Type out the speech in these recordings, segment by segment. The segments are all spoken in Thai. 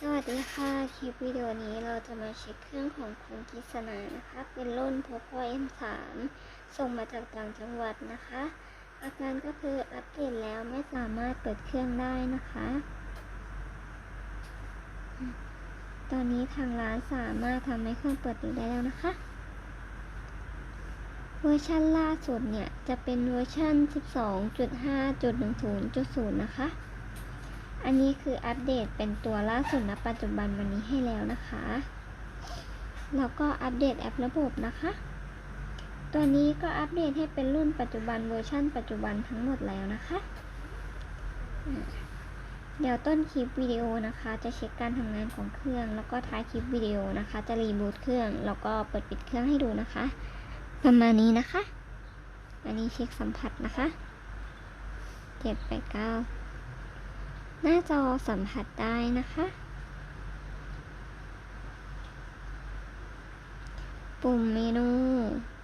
สวัสดีค่ะ คลิปวิดีโอนี้เราจะมาเช็คเครื่องของคุณกิษณานะคะ เป็นรุ่น Poco M3 ส่งมาจากต่างจังหวัดนะคะ อาการก็คืออัปเดตแล้วไม่สามารถเปิดเครื่องได้นะคะ ตอนนี้ทางร้านสามารถทำให้เครื่องเปิดติดได้แล้วนะคะ เวอร์ชันล่าสุดเนี่ย จะเป็นเวอร์ชัน 12.5.10.0 นะคะ อันนี้คืออัปเดตเป็นตัวล่าสุดณปัจจุบันวันนี้ให้แล้วนะคะ แล้วก็อัปเดตแอประบบนะคะ ตัวนี้ก็อัปเดตให้เป็นรุ่นปัจจุบันเวอร์ชั่นปัจจุบันทั้งหมดแล้วนะคะ เดี๋ยวต้นคลิปวิดีโอนะคะ จะเช็คการทำงานของเครื่อง แล้วก็ท้ายคลิปวิดีโอนะคะ จะรีบูตเครื่อง แล้วก็เปิดปิดเครื่องให้ดูนะคะ ประมาณนี้นะคะ อันนี้เช็คสัมผัสนะคะ เจ็ดไปเก้า หน้าจอสัมผัสได้นะคะ ปุ่มเมนู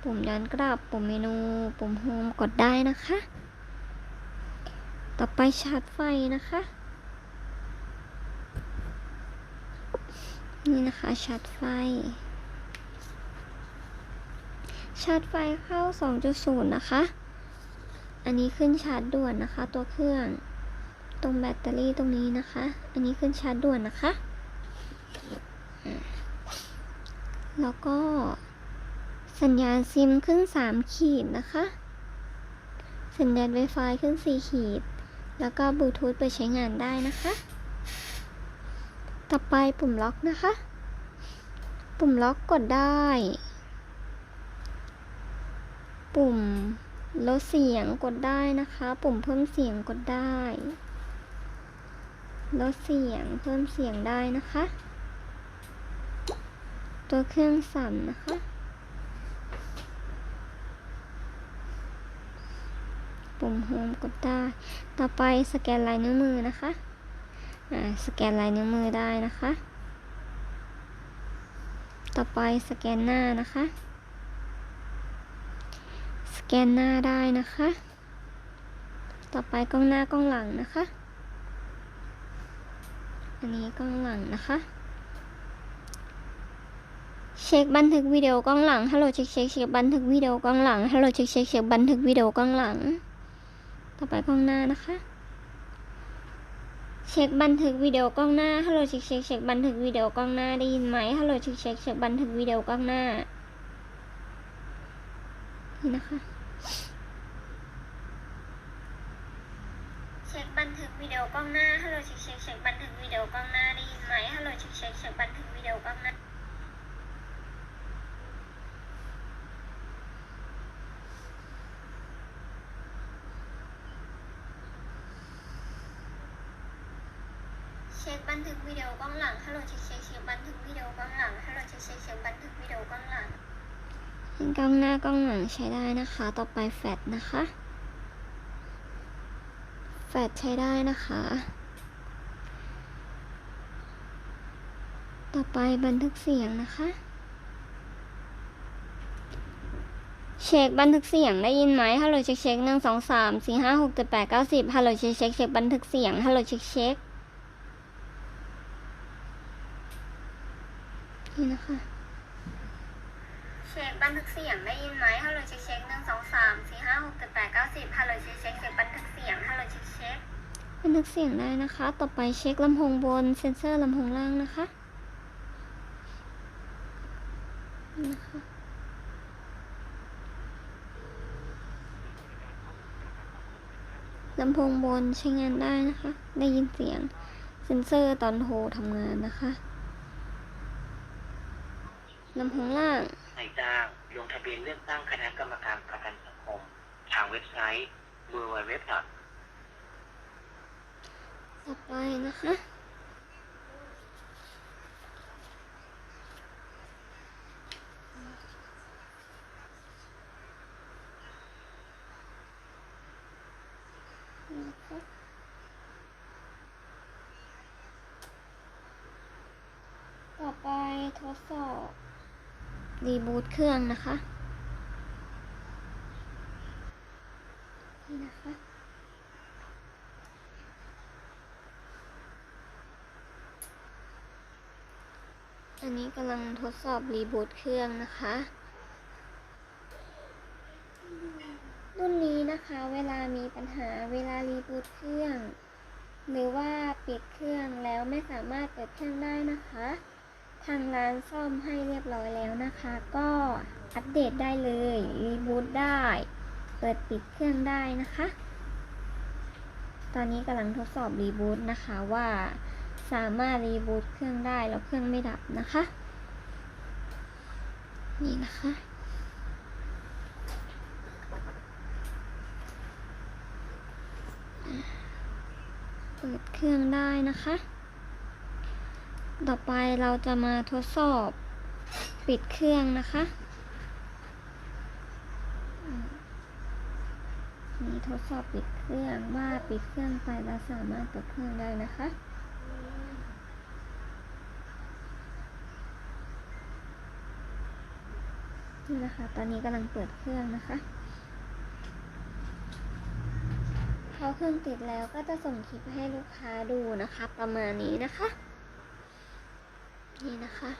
ปุ่มย้อนกลับ ปุ่มเมนู ปุ่มโฮมกดได้นะคะ ต่อไปชาร์จไฟนะคะ นี่นะคะชาร์จไฟ ชาร์จไฟเข้า 2.0 นะคะ อันนี้ขึ้นชาร์จด่วนนะคะตัวเครื่อง ตรงแบตเตอรี่ตรงนี้นะคะ อันนี้ขึ้นชาร์จด่วนนะคะ แล้วก็สัญญาณซิมขึ้น 3 ขีดนะคะ สัญญาณ Wi-Fi ขึ้น 4 ขีด แล้วก็บลูทูธไปใช้งานได้นะคะ ต่อไปปุ่มล็อกนะคะ ปุ่มล็อกกดได้ ปุ่มลดเสียงกดได้นะคะ ปุ่มเพิ่มเสียงกดได้ ลดเสียงเพิ่มเสียงได้นะคะ ตัวเครื่องสั่นนะคะ ปุ่มโฮมกดได้ ต่อไปสแกนลายนิ้วมือนะคะอ่าสแกนลายนิ้วมือได้นะคะ ต่อไปสแกนหน้านะคะ สแกนหน้าได้นะคะ ต่อไปกล้องหน้ากล้องหลังนะคะ อันนี้กล้องหลังนะคะ เช็คบันทึกวิดีโอกล้องหลังฮัลโหลเช็คเช็คเช็คบันทึกวิดีโอกล้องหลังฮัลโหลเช็คเช็คเช็คบันทึกวิดีโอกล้องหลัง ต่อไปกล้องหน้านะคะ เช็คบันทึกวิดีโอกล้องหน้าฮัลโหลเช็คเช็คเช็คบันทึกวิดีโอกล้องหน้าได้ยินไหมฮัลโหลเช็คเช็คเช็คบันทึกวิดีโอกล้องหน้านี่นะคะ เช็คบันทึ กล้องหน้าฮัลโหลเช็คเช็คเช็คบันทึกวิดีโอกล้องหน้าได้ยินไหมฮัลโหลเช็คเช็คเช็คบันทึกวิดีโอกล้องหน้าเช็คบันทึกวิดีโอกล้องหลังฮัลโหลเช็คเช็คเช็คบันทึกวิดีโอกล้องหลังฮัลโหลเช็คเช็คเช็คบันทึกวิดีโอกล้องหลังกล้องหน้ากล้องหลังใช้ได้นะคะ ต่อไปแฟลชนะคะ แฟลชใช้ได้นะคะ ต่อไปบันทึกเสียงนะคะ เช็คบันทึกเสียงได้ยินไหมฮัลโหลเช็คเช็คหนึ่งสองสามสี่ห้าหกเจ็ดแปดเก้าสิบฮัลโหลเช็คเช็คเช็คบันทึกเสียงฮัลโหลเช็คเช็คนี่นะคะ เช็คบันทึกเสียงได้ยินไหม นทึกเสียงได้นะคะ ต่อไปเช็คลำโพงบน เซ็นเซอร์ลำโพงล่างนะคะนี่นะคะลำโพงบนใช้งานได้นะคะ ได้ยินเสียง เซ็นเซอร์ตอนโทรทำงานนะคะลำโพงล่างนายจ้างลงทะเบียนเลือกตั้งคณะกรรมการประกันสังคม ทางเว็บไซต์ www. ต่อไปนะคะต่อไปทดสอบรีบูตเครื่องนะคะ นี่นะคะ อันนี้กำลังทดสอบรีบูตเครื่องนะคะ รุ่นนี้นะคะเวลามีปัญหาเวลารีบูตเครื่อง หรือว่าปิดเครื่องแล้วไม่สามารถเปิดเครื่องได้นะคะ ทางร้านซ่อมให้เรียบร้อยแล้วนะคะ ก็อัปเดตได้เลยรีบูตได้ เปิดปิดเครื่องได้นะคะ ตอนนี้กำลังทดสอบรีบูตนะคะว่า สามารถรีบูตเครื่องได้แล้วเครื่องไม่ดับนะคะ นี่นะคะเปิดเครื่องได้นะคะ ต่อไปเราจะมาทดสอบปิดเครื่องนะคะมนี่ทดสอบปิดเครื่องว่าปิดเครื่องไปแล้วสามารถเปิดเครื่องได้นะคะ นี่นะคะ ตอนนี้กำลังเปิดเครื่องนะคะ พอเครื่องติดแล้วก็จะส่งคลิปให้ลูกค้าดูนะคะ ประมาณนี้นะคะ นี่นะคะ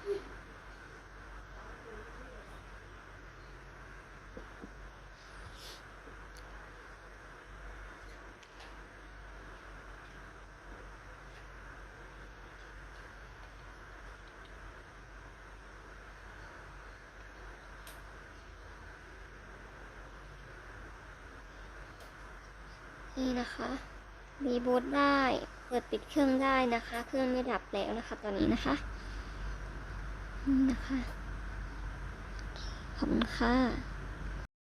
นี่นะคะรีบูตได้ เปิดปิดเครื่องได้นะคะ เครื่องไม่ดับแล้วนะคะ ตอนนี้นะคะนี่นะคะ ขอบคุณค่ะ